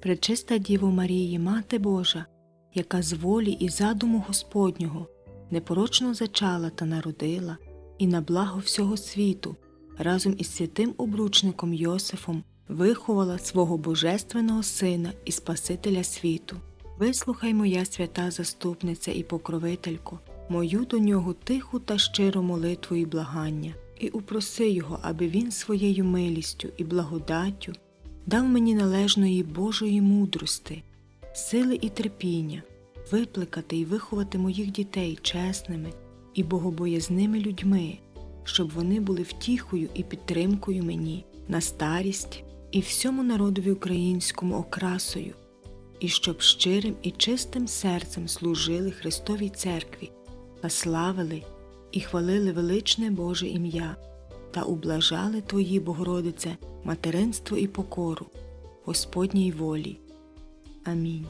Пречиста Діво Марії, Мати Божа, яка з волі і задуму Господнього непорочно зачала та народила, і на благо всього світу разом із святим обручником Йосифом виховала свого божественного Сина і Спасителя світу. Вислухай, моя свята заступниця і покровителько, мою до нього тиху та щиру молитву і благання, і упроси його, аби він своєю милістю і благодаттю дав мені належної Божої мудрости, сили і терпіння, випликати і виховати моїх дітей чесними і богобоязними людьми, щоб вони були втіхою і підтримкою мені на старість і всьому народові українському окрасою, і щоб щирим і чистим серцем служили Христовій церкві та славили і хвалили величне Боже ім'я та ублажали Твої, Богородице, материнство і покору, Господній волі. Амінь.